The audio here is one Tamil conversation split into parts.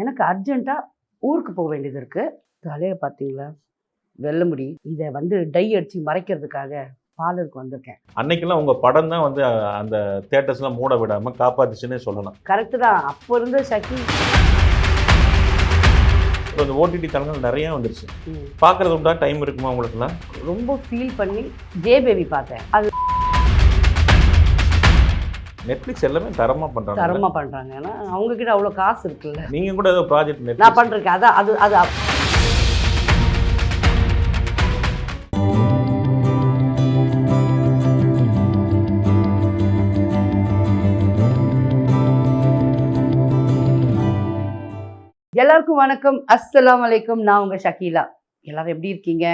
எனக்கு அர்ஜென்ட்டாக ஊருக்கு போக வேண்டியது இருக்குது தலையை பார்த்தீங்களா? வெள்ளமுடி இதை வந்து டை அடித்து மறைக்கிறதுக்காக பார்லருக்கு வந்திருக்கேன். அன்னைக்கெல்லாம் உங்க படம் தான் வந்து அந்த தேட்டர்ஸ்லாம் மூட விடாம காப்பாத்துச்சுன்னே சொல்லலாம். கரெக்டு தான். அப்போ இருந்த சக்தி இப்போ இந்த ஓடிடி தளங்கள் நிறைய வந்துருச்சு. பார்க்கறது உண்டா? டைம் இருக்குமா உங்களுக்குலாம் ரொம்ப ஃபீல் பண்ணி ஜே பேபி பார்த்தேன். அது நெட்ஃப்ளிக்ஸ் எல்லாமே தரமா பண்றாங்க. தரமாக பண்ணுறாங்க ஏன்னா அவங்கக்கிட்ட அவ்வளோ காசு இருக்குல்ல. நீங்க கூட ஏதோ ப்ராஜெக்ட் நான் பண்ணிருக்கேன் அதான் அது அது எல்லாருக்கும் வணக்கம். அஸ்ஸலாமு அலைக்கும். நான் உங்கள் ஷக்கீலா. எல்லாரும் எப்படி இருக்கீங்க?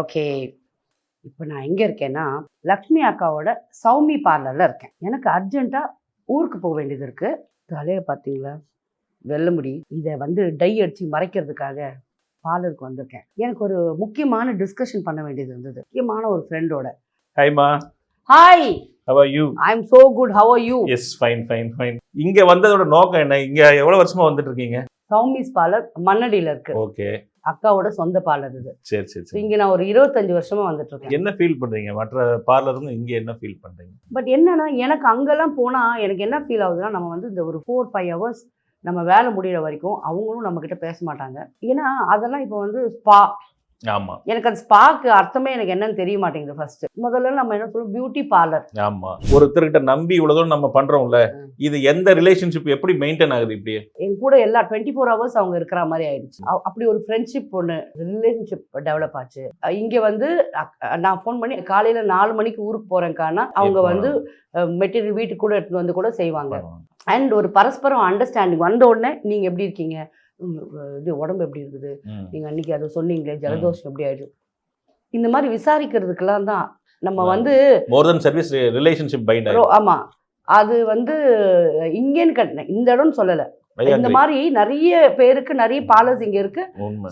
ஓகே. இப்போ நான் எங்கே இருக்கேன்னா லக்ஷ்மி அக்காவோட சௌமி பார்லரில் இருக்கேன். எனக்கு அர்ஜென்ட்டாக ஊருக்கு போக வேண்டியது இருக்குது தலையை பார்த்தீங்களா வெள்ளமுடி இதை வந்து டை அடித்து மறைக்கிறதுக்காக பார்லருக்கு வந்திருக்கேன். எனக்கு ஒரு முக்கியமான டிஸ்கஷன் பண்ண வேண்டியது இருந்தது. முக்கியமான ஒரு ஃப்ரெண்டோட Haima hi how are you I am so good how are you yes fine fine fine இங்க வந்ததோட நோக்கம் என்ன? இங்க எவ்வளவு வருஷமா வந்துட்டு இருக்கீங்க? சௌமிஸ் பார்லர் மண்ணடியில் இருக்கு. ஓகே அக்காவோட சொந்த பார்லர் இது சரி சரி இங்க நான் ஒரு இருபத்தஞ்சு வருஷமா வந்துட்டு இருக்கேன் என்ன ஃபீல் பண்றீங்க? மற்ற பார்லருங்க இங்க என்ன ஃபீல் பண்றீங்க? பட் என்னன்னா எனக்கு அங்கெல்லாம் போனா எனக்கு என்ன ஃபீல் ஆகுதுன்னா நம்ம வந்து இந்த ஒரு ஃபோர் ஃபைவ் ஹவர்ஸ் நம்ம வேலை முடியிற வரைக்கும் அவங்களும் நம்ம கிட்ட பேச மாட்டாங்க. ஏன்னா அதெல்லாம் இப்போ வந்து ஸ்பா ஆமா. எனக்கு அந்த ஸ்பாக்கு அர்த்தமே எனக்கு என்னன்னு தெரிய மாட்டேங்குது ஃபர்ஸ்ட் முதல்ல நம்ம என்ன சொல்லுவோம்? பியூட்டி பார்லர் ஆமா. ஒருத்தர்கிட்ட நம்பி இவ்வளவு தூரம் நம்ம பண்றோம்ல. இது எந்த ரிலேஷன்ஷிப் எப்படி மெயின்டைன் ஆகுது இப்படியே என் கூட எல்லா டுவெண்ட்டி ஃபோர் ஹவர்ஸ் அவங்க இருக்கிற மாதிரி ஆயிடுச்சு. அப்படி ஒரு ஃப்ரெண்ட்ஷிப் ஒன்று ரிலேஷன்ஷிப் டெவலப் ஆச்சு. இங்க வந்து நான் ஃபோன் பண்ணி காலையில நாலு மணிக்கு ஊருக்கு போறேன்க்கானா அவங்க வந்து மெட்டீரியல் வீட்டுக்கு கூட எடுத்துட்டு வந்து கூட செய்வாங்க. அண்ட் ஒரு பரஸ்பரம் அண்டர்ஸ்டாண்டிங் வந்த உடனே நீங்க எப்படி இருக்கீங்க? இது உடம்பு எப்படி இருக்குது? ம். நீங்க அன்னைக்கு அதை சொன்னீங்களே ஜலதோஷம் எப்படி ஆயிடுச்சு இந்த மாதிரி விசாரிக்கிறதுக்கெல்லாம் தான் நம்ம வந்து more then service relationship bind row- ஆமா. அது வந்து இங்கேன்னு கட்டினேன் இந்த இடம்னு சொல்லல. இந்த மாதிரி நிறைய பேருக்கு நிறைய பார்லர்ஸ் இங்க இருக்கு.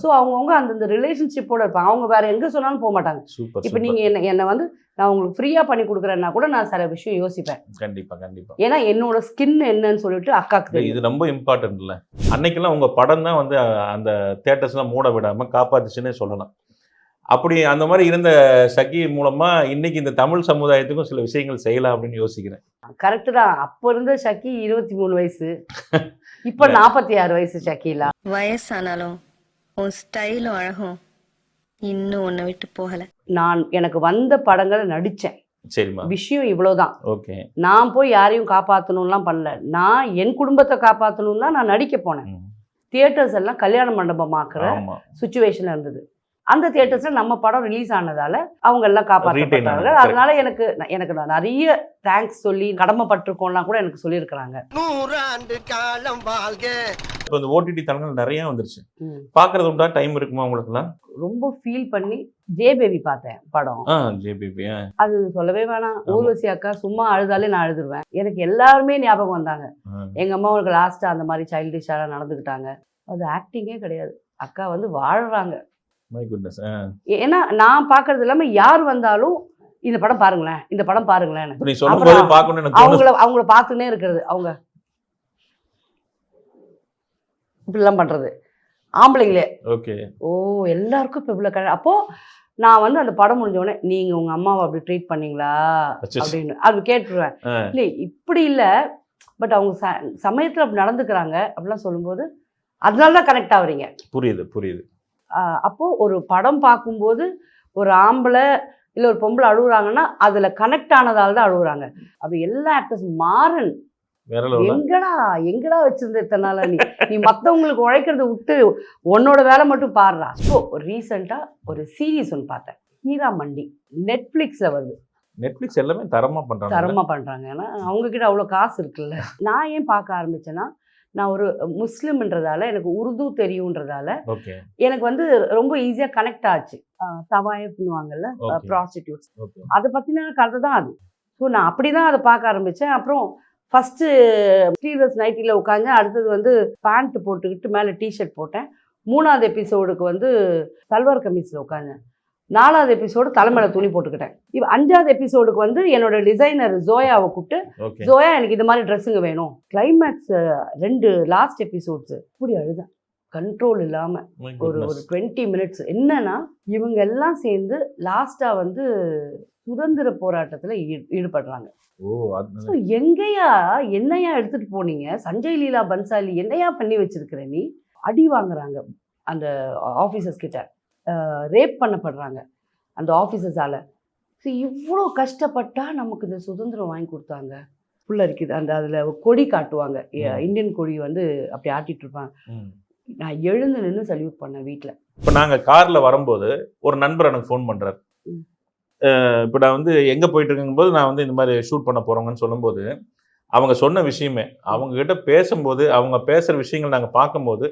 ஸோ அவங்கவுங்க அந்தந்த ரிலேஷன்ஷிப்போட இருப்பாங்க. அவங்க வேற எங்க சொன்னாலும் போக மாட்டாங்க. இப்போ நீங்க என்ன என்னை வந்து நான் உங்களுக்கு ஃப்ரீயா பண்ணி கொடுக்குறேன்னா கூட நான் சில விஷயம் யோசிப்பேன். கண்டிப்பா கண்டிப்பா. ஏன்னா என்னோட ஸ்கின் என்னன்னு சொல்லிட்டு அக்காக்கு இது ரொம்ப இம்பார்ட்டன்ட் இல்ல. அன்னைக்கெல்லாம் உங்க படம் தான் வந்து அந்த தேட்டர்ஸ்லாம் மூட விடாம காப்பாத்துச்சுன்னே சொல்லலாம். அப்படி அந்த மாதிரி இருந்த சகி மூலமா இன்னைக்கு இந்த தமிழ் சமுதாயத்துக்கும் சில விஷயங்கள் செய்யலாம் அப்படின்னு யோசிக்கிறேன். கரெக்டு தான். அப்போ இருந்த ஷக்கி இருபத்தி மூணு வயசு. இப்போ நாற்பத்தி ஆறு வயசு ஷக்கிலா வயசானாலும் உன் ஸ்டைலும் அழகும். இன்னும் உன்னை விட்டு போகல. நான் எனக்கு வந்த படங்களை நடிச்சேன். சரிம்மா. விஷயம் இவ்வளவுதான். ஓகே. நான் போய் யாரையும் காப்பாற்றணும்லாம் பண்ணல. நான் என் குடும்பத்தை காப்பாற்றணும் தான் நான் நடிக்க போனேன். தியேட்டர்ஸ் எல்லாம் கல்யாண மண்டபமாக்குற ஆமா. சுச்சுவேஷன் இருந்தது. அந்த தியேட்டர்ஸ்ல நம்ம படம் ரிலீஸ் ஆனதால அவங்க எல்லாம் ஆனாங்க. அதனால எனக்கு எனக்கு நான் நிறைய தேங்க்ஸ் சொல்லி கடமைப்பட்டிருக்கோம்லாம் கூட எனக்கு சொல்லியிருக்கிறாங்க. நூறாண்டு காலம் வாழ்க. இப்போ இந்த ஓடிடி தளங்கள் நிறைய வந்துருச்சு. ம். பார்க்கறது உண்டா? டைம் இருக்குமா உங்களுக்குலாம்? ரொம்ப ஃபீல் பண்ணி ஜே பேபி பார்த்தேன் படம். ஆ ஜேபிபி அது சொல்லவே வேணாம். ஊர்வசி அக்கா சும்மா அழுதாலே நான் அழுதுருவேன். எனக்கு எல்லாருமே ஞாபகம் வந்தாங்க. எங்க அம்மாவுக்கு லாஸ்டா அந்த மாதிரி சைல்டிஷாக நடந்துக்கிட்டாங்க. அது ஆக்டிங்கே கிடையாது. அக்கா வந்து வாழுறாங்க. குட்னஸ் ஏன்னா நான் பார்க்கறது இல்லாம யார் வந்தாலும் இந்த படம் பாருங்களேன் இந்த படம் பாருங்களேன் அவங்கள அவங்கள பார்த்துனே இருக்கிறது அவங்க. இப்படிலாம் பண்றது. ஆம்பளைங்களே. ஓகே. ஓ எல்லாருக்கும் இப்போ இவ்வளோ கழ அப்போ நான் வந்து அந்த படம் முடிஞ்ச உடனே நீங்க உங்க அம்மாவை அப்படி ட்ரீட் பண்ணீங்களா. அப்படின்னு. அது கேட்டுருவேன். இல்லை இப்படி இல்லை. பட் அவங்க ச சமயத்தில் அப்படி நடந்துக்கிறாங்க அப்படிலாம் சொல்லும்போது அதனால தான் கனெக்ட் ஆகுறீங்க. புரியுது புரியுது. ஆஹ் அப்போ ஒரு படம் பார்க்கும்போது ஒரு ஆம்பளை இல்லை ஒரு பொம்பளை அழுகுறாங்கன்னா அதுல கனெக்ட் ஆனதால தான் அழுகுறாங்க. அப்படி எல்லா ஆக்டர்ஸ் மாறன். எங்கடா எங்கடா வச்சிருந்த இத்தனை நாளா நீ? நீ மத்தவங்களுக்கு உழைக்கிறத விட்டு உன்னோட வேலை மட்டும் பாடுறா ஸோ ரீசெண்டா ஒரு சீரீஸ் ஒன்று பார்த்தேன். ஹீரா மண்டி. நெட்ஃப்ளிக்ஸ்ல வருது. நெட்ஃப்ளிக்ஸ் எல்லாமே தரமா பண்றாங்க தரமா பண்றாங்க. ஏன்னா அவங்க கிட்ட அவ்வளோ காசு இருக்குல்ல. நான் ஏன் பார்க்க ஆரம்பிச்சேன்னா நான் ஒரு முஸ்லிம்ன்றதால எனக்கு உருது தெரியுன்றதால எனக்கு வந்து ரொம்ப ஈஸியாக கனெக்ட் ஆச்சு. தவாயப்னுவாங்கல்ல Okay. Prostitutes okay. அதை பற்றின கதை தான் அது. ஸோ நான் அப்படி தான் அதை பார்க்க ஆரம்பித்தேன் அப்புறம் ஃபஸ்ட்டு ஸ்லீவ்லெஸ் நைட்டியில் உட்காந்து அடுத்தது வந்து பேண்ட் போட்டுக்கிட்டு மேலே டிஷர்ட் போட்டேன். மூணாவது எபிசோடுக்கு வந்து சல்வார் கமீஸில் உட்காந்தேன் நாலாவது எபிசோடு தலைமையில துணி போட்டுக்கிட்டேன். இப்போ அஞ்சாவது எபிசோடுக்கு வந்து என்னோட டிசைனர் ஜோயாவை கூப்பிட்டு ஜோயா எனக்கு இந்த மாதிரி ட்ரெஸ்ஸுங்க வேணும். கிளைமேக்ஸ் ரெண்டு லாஸ்ட் எபிசோட்ஸ் இப்படி அழுதேன் கண்ட்ரோல் இல்லாம ஒரு ஒரு டுவெண்ட்டி மினிட்ஸ் என்னன்னா இவங்க எல்லாம் சேர்ந்து லாஸ்டா வந்து சுதந்திர போராட்டத்துல ஈடுபடுறாங்க. எங்கேயா என்னையா எடுத்துட்டு போனீங்க? சஞ்சய் லீலா பன்சாலி என்னையா பண்ணி வச்சிருக்கிற நீ? அடி வாங்குறாங்க அந்த ஆஃபீஸர்ஸ் கிட்ட. ரேப் பண்ணப்படுறாங்க அந்த ஆஃபீஸர்ஸால ஸோ இவ்வளோ கஷ்டப்பட்டா நமக்கு இந்த சுதந்திரம் வாங்கி கொடுத்தாங்க. புள்ள இருக்குது அந்த அதில் கொடி காட்டுவாங்க. இந்தியன் கொடி வந்து அப்படி ஆட்டிட்டு இருப்பாங்க. நான் எழுந்து நின்று சல்யூட் பண்ணேன் வீட்டில் இப்போ நாங்கள் காரில் வரும்போது ஒரு நண்பர் எனக்கு ஃபோன் பண்ணுறாரு. இப்போ நான் வந்து எங்கே போயிட்டு இருக்கும்போது நான் வந்து இந்த மாதிரி ஷூட் பண்ண போகிறோங்கன்னு சொல்லும்போது அவங்க சொன்ன விஷயமே அவங்க கிட்ட பேசும்போது அவங்க பேசுகிற விஷயங்கள் நாங்கள் பார்க்கும்போது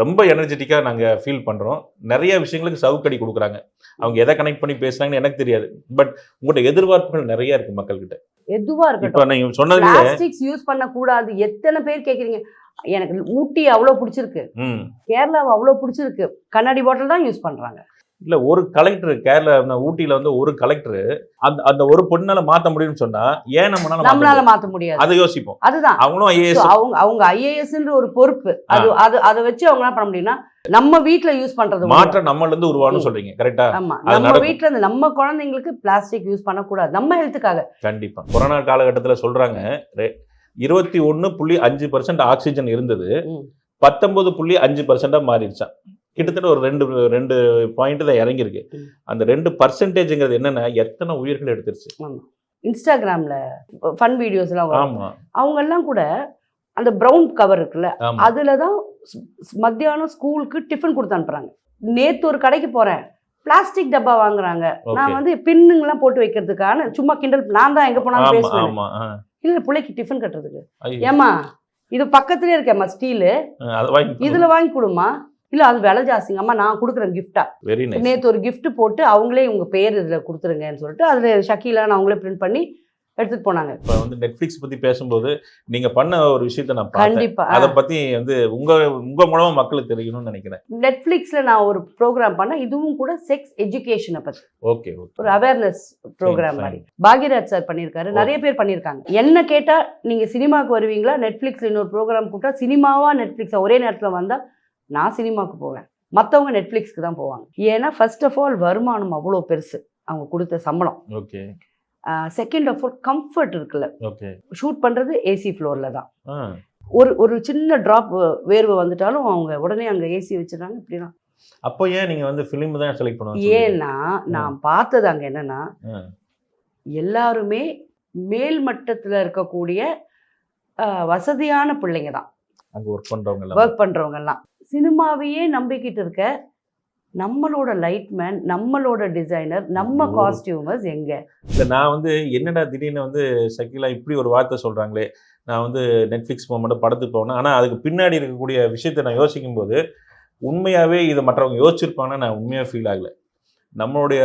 ரொம்ப எனர்ஜெட்டிக்காக நாங்கள் ஃபீல் பண்ணுறோம் நிறைய விஷயங்களுக்கு சவுக்கடி கொடுக்குறாங்க. அவங்க எதை கனெக்ட் பண்ணி பேசுனாங்கன்னு எனக்கு தெரியாது. பட் உங்கள்கிட்ட எதிர்பார்ப்புகள் நிறைய இருக்குது மக்கள்கிட்ட. எதுவா இப்போ இருக்கட்டும் சொன்னதுல பிளாஸ்டிக்ஸ் யூஸ் பண்ணக்கூடாது. எத்தனை பேர் கேட்குறீங்க எனக்கு ஊட்டி அவ்வளோ பிடிச்சிருக்கு. கேரளாவை அவ்வளோ பிடிச்சிருக்கு. கண்ணாடி பாட்டில் தான் யூஸ் பண்ணுறாங்க இல்ல ஒரு கலெக்டர் கேரளா ஊட்டியில வந்து ஒரு கலெக்டர் அந்த அந்த ஒரு பொண்ணால மாத்த முடியும்னு சொன்னா ஏன் நம்மளால மாத்த நம்மளால? மாற்ற முடியாது. அதை யோசிப்போம். அதுதான். அவங்களும் ஐஏஎஸ் அவங்க அவங்க ஐஏஎஸ்ன்ற ஒரு பொறுப்பு. அது அது அதை வச்சு அவங்க என்ன பண்ண முடியும்னா நம்ம வீட்ல யூஸ் பண்றது. மாற்றம் நம்மள இருந்து உருவான்னு சொல்றீங்க கரெக்டா ஆமா. நம்ம. வீட்ல இருந்து நம்ம குழந்தைங்களுக்கு பிளாஸ்டிக் யூஸ் பண்ணக்கூடாது. நம்ம ஹெல்த்துக்காக கண்டிப்பா. கொரோனா காலகட்டத்துல சொல்றாங்க இருபத்தி ஒண்ணு புள்ளி அஞ்சு பர்சன்ட் ஆக்சிஜன் இருந்தது. பத்தொன்பது புள்ளி அஞ்சு பர்சன்டா மாறிடுச்சான் கிட்டத்தட்ட ஒரு ரெண்டு ரெண்டு பாயிண்ட் தான் இறங்கியிருக்கு. அந்த ரெண்டு பர்சன்டேஜ்ங்கிறது என்னன்னா எத்தனை உயிர்கள் எடுத்துருச்சு? இன்ஸ்டாகிராம்ல ஃபன் வீடியோஸ் எல்லாம் வரும். ஆமா. அவங்க எல்லாம் கூட அந்த பிரவுன் கவர் இருக்குல்ல அதுல தான் மத்தியானம் ஸ்கூலுக்கு டிஃபன் கொடுத்து அனுப்புறாங்க. நேத்து ஒரு கடைக்கு போறேன் பிளாஸ்டிக் டப்பா வாங்குறாங்க. நான் வந்து பின்னுங்கெல்லாம் போட்டு வைக்கிறதுக்கான சும்மா கிண்டல் நான் தான் எங்க போனாலும் பேசுவேன். இல்ல பிள்ளைக்கு டிஃபன் கட்டுறதுக்கு. ஐயோ. ஏமா இது பக்கத்துலயே இருக்கேம்மா ஸ்டீலு இதுல வாங்கி கொடுமா இல்ல அது விலை ஜாஸ்திங்க. அம்மா நான் கொடுக்குறேன் கிஃப்டா நேத்து ஒரு gift போட்டு அவங்களே உங்க பேர் இதுல கொடுத்துருங்கன்னு சொல்லிட்டு அதுல ஷக்கீலான்னு அவங்களே பிரிண்ட் பண்ணி எடுத்துட்டு போனாங்க. இப்போ வந்து நெட்ஃப்ளிக்ஸ் பத்தி பேசும்போது நீங்க பண்ண ஒரு விஷயத்த நான் கண்டிப்பா அதை பத்தி வந்து உங்க உங்க மூலமா மக்களுக்கு தெரியணும்னு நினைக்கிறேன். நெட்ஃபிளிக்ஸ்ல நான் ஒரு ப்ரோக்ராம் பண்ணேன். இதுவும் கூட செக்ஸ் எஜுகேஷனை பத்தி. ஓகே ஒரு அவேர்னஸ் ப்ரோக்ராம். மாதிரி. பாக்யராஜ் சார் பண்ணியிருக்காரு நிறைய பேர் பண்ணியிருக்காங்க என்ன கேட்டா நீங்க சினிமாவுக்கு வருவீங்களா? நெட்ஃபிளிக்ஸ்ல இன்னொரு ப்ரோக்ராம் கூட்டா சினிமாவா நெட்ஃபிளிக்ஸா ஒரே நேரத்துல வந்தா நான் சினிமாவுக்கு போவேன். மற்றவங்க நெட்ஃப்ளிக்ஸ்க்கு தான் போவாங்க. ஏன்னா ஃபர்ஸ்ட் ஆஃப் ஆல் வருமானம் அவ்வளோ பெருசு. அவங்க கொடுத்த சம்பளம். Okay. Second of all comfort இருக்குல்ல. ஓகே. ஷூட் பண்ணுறது ஏசி ஃப்ளோரில் தான். ஒரு ஒரு சின்ன ட்ராப் வேர்வை வந்துட்டாலும் அவங்க உடனே அங்கே ஏசி வச்சிடறாங்க இப்படிலாம். அப்போ ஏன் நீங்க வந்து ஃபிலிம் தான் செலக்ட் பண்ணுவாங்க? ஏன்னா நான் பார்த்தது அங்கே என்னன்னா. எல்லாருமே மேல் மட்டத்தில் இருக்கக்கூடிய வசதியான பிள்ளைங்க தான். அங்க ஒர்க் பண்றவங்க எல்லாம். ஒர்க் பண்ணுறவங்கெல்லாம் சினிமாவையே நம்பிக்கிட்டு இருக்க நம்மளோட லைட்மேன் நம்மளோட டிசைனர் நம்ம. காஸ்டியூமர்ஸ் எங்க? இல்ல நான் வந்து என்னடா திடீர்னு வந்து சக்கிலா இப்படி ஒரு வார்த்தை சொல்றாங்களே? நான் வந்து நெட்ஃப்ளிக்ஸ் போக மாட்டேன் படத்துக்கு போனேன் ஆனா அதுக்கு பின்னாடி இருக்கக்கூடிய விஷயத்தை நான் யோசிக்கும் போது உண்மையாவே இதை மற்றவங்க யோசிச்சிருப்பாங்கன்னு நான் உண்மையா ஃபீல் ஆகல. நம்மளுடைய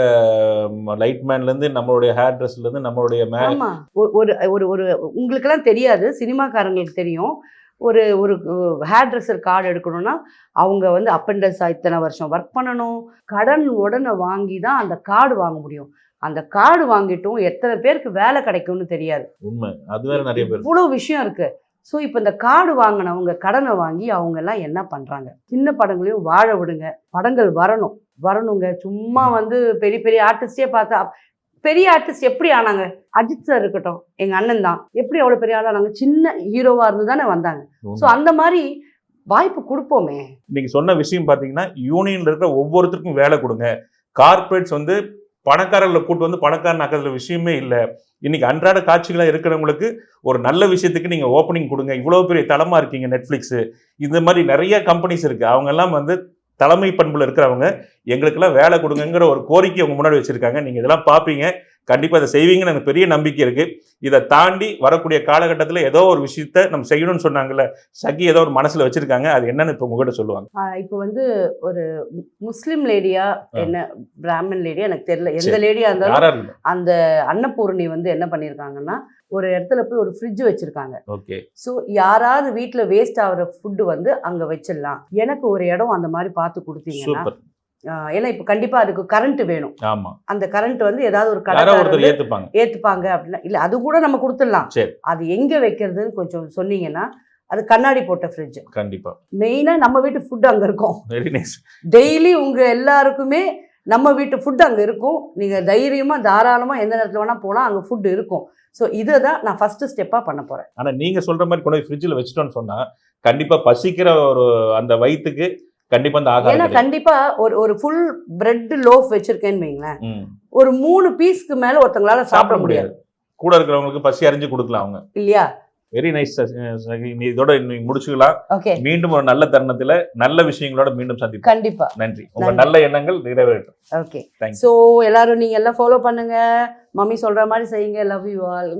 லைட்மேன்ல இருந்து நம்மளுடைய ஹேர் ட்ரெஸ்ல இருந்து நம்மளுடைய ஒரு ஒரு ஒரு உங்களுக்கெல்லாம் தெரியாது சினிமாக்காரங்களுக்கு தெரியும். ஒரு ஒரு ஹேர் ட்ரெஸ்ஸர் கார்டு எடுக்கணும்னா அவங்க வந்து அப்பண்டஸா இத்தனை வருஷம் ஒர்க் பண்ணணும். கடன் உடனே வாங்கி தான் அந்த கார்டு வாங்க முடியும். அந்த கார்டு வாங்கிட்டும் எத்தனை பேருக்கு வேலை கிடைக்கும்னு தெரியாது. உண்மை. அது வேற நிறைய பேர் இவ்வளோ விஷயம் இருக்கு. ஸோ இப்போ இந்த கார்டு வாங்கினவங்க கடனை வாங்கி அவங்க எல்லாம் என்ன பண்றாங்க? சின்ன படங்களையும் வாழ விடுங்க. படங்கள் வரணும். வரணுங்க. சும்மா வந்து பெரிய பெரிய ஆர்டிஸ்டே பார்த்தா பெரிய ஆர்டிஸ்ட் எப்படி ஆனாங்க? அஜித் சார் இருக்கட்டும் எங்க அண்ணன் தான். எப்படி அவ்வளோ பெரிய ஆளானாங்க சின்ன ஹீரோவா இருந்து தானே வந்தாங்க. ஸோ உண்மை. அந்த மாதிரி வாய்ப்பு கொடுப்போமே. நீங்க சொன்ன விஷயம் பாத்தீங்கன்னா யூனியன்ல இருக்கிற ஒவ்வொருத்தருக்கும் வேலை கொடுங்க. கார்ப்பரேட்ஸ் வந்து பணக்காரர்களை கூட்டு வந்து பணக்காரன் ஆக்கிறதுல விஷயமே இல்லை. இன்னைக்கு அன்றாட காட்சிகளா இருக்கிறவங்களுக்கு ஒரு நல்ல விஷயத்துக்கு நீங்க ஓப்பனிங் கொடுங்க. இவ்வளவு பெரிய தளமா இருக்கீங்க நெட்ஃபிளிக்ஸ் இந்த மாதிரி நிறைய கம்பெனிஸ் இருக்கு. அவங்க எல்லாம் வந்து தலைமை பண்புல இருக்கிறவங்க எங்களுக்கெல்லாம் வேலை கொடுங்கங்கிற ஒரு கோரிக்கை அவங்க முன்னாடி வச்சிருக்காங்க. நீங்க இதெல்லாம் பார்ப்பீங்க கண்டிப்பா அதை செய்வீங்கன்னு எனக்கு பெரிய நம்பிக்கை இருக்கு. இதை தாண்டி வரக்கூடிய காலகட்டத்தில் ஏதோ ஒரு விஷயத்த நம்ம செய்யணும்னு சொன்னாங்கல்ல சகி ஏதோ ஒரு மனசுல வச்சிருக்காங்க. அது என்னன்னு இப்போ உங்ககிட்ட சொல்லுவாங்க. இப்போ வந்து ஒரு முஸ்லிம் லேடியா. என்ன பிராமின் லேடியா எனக்கு தெரியல. எந்த சரி. லேடியா இருந்தாலும் அந்த அன்னபூரணி வந்து என்ன பண்ணியிருக்காங்கன்னா ஒரு இடத்துல போய் ஒரு ஃப்ரிட்ஜ் வச்சிருக்காங்க. ஓகே ஸோ யாராவது வீட்டில் வேஸ்ட் ஆகிற ஃபுட்டு வந்து அங்கே வச்சிடலாம். எனக்கு ஒரு இடம் அந்த மாதிரி பார்த்து கொடுத்தீங்கன்னா ஏன்னா இப்போ கண்டிப்பாக அதுக்கு கரண்ட் வேணும். ஆமா. அந்த கரண்ட் வந்து ஏதாவது ஒரு கடை ஏற்றுப்பாங்க அப்படின்னா இல்லை அது கூட நம்ம கொடுத்துடலாம். அது எங்கே வைக்கிறதுன்னு கொஞ்சம் சொன்னீங்கன்னா அது கண்ணாடி போட்ட ஃப்ரிட்ஜ் கண்டிப்பா. மெயினாக நம்ம வீட்டு ஃபுட் அங்கே இருக்கும். வெரி நைஸ் டெய்லி உங்கள் எல்லாருக்குமே நம்ம வீட்டு ஃபுட் அங்கே இருக்கும். நீங்கள் தைரியமாக தாராளமாக எந்த நேரத்தில் வேணால் போகலாம் அங்கே ஃபுட் இருக்கும். ஸோ இதை தான் நான் ஃபஸ்ட்டு ஸ்டெப்பாக பண்ண போகிறேன் ஆனா நீங்க சொல்ற மாதிரி கொண்டு போய் ஃப்ரிட்ஜில் வச்சுட்டோம்னு சொன்னா கண்டிப்பா பசிக்கிற ஒரு அந்த வயித்துக்கு கண்டிப்பா அந்த ஆகாரம் ஏன்னா. கண்டிப்பாக ஒரு ஒரு ஃபுல் பிரெட் லோஃப் வச்சுருக்கேன்னு வைங்களேன். ஒரு மூணு பீஸ்க்கு மேலே ஒருத்தங்களால சாப்பிட முடியாது. கூட இருக்கிறவங்களுக்கு பசி அறிஞ்சு கொடுக்கலாம் அவங்க. இல்லையா? வெரி நைஸ் நீ இதோட இன்னைக்கு முடிச்சுக்கலாம். மீண்டும் ஒரு நல்ல தருணத்துல நல்ல விஷயங்களோட மீண்டும் சந்திப்போம். கண்டிப்பாக நன்றி. உங்க. நல்ல எண்ணங்கள் நிறைவேறட்டும். ஓகே. ஸோ எல்லாரும் நீங்கள் எல்லாம் ஃபாலோ பண்ணுங்க. மம்மி சொல்கிற மாதிரி செய்யுங்க. Love you all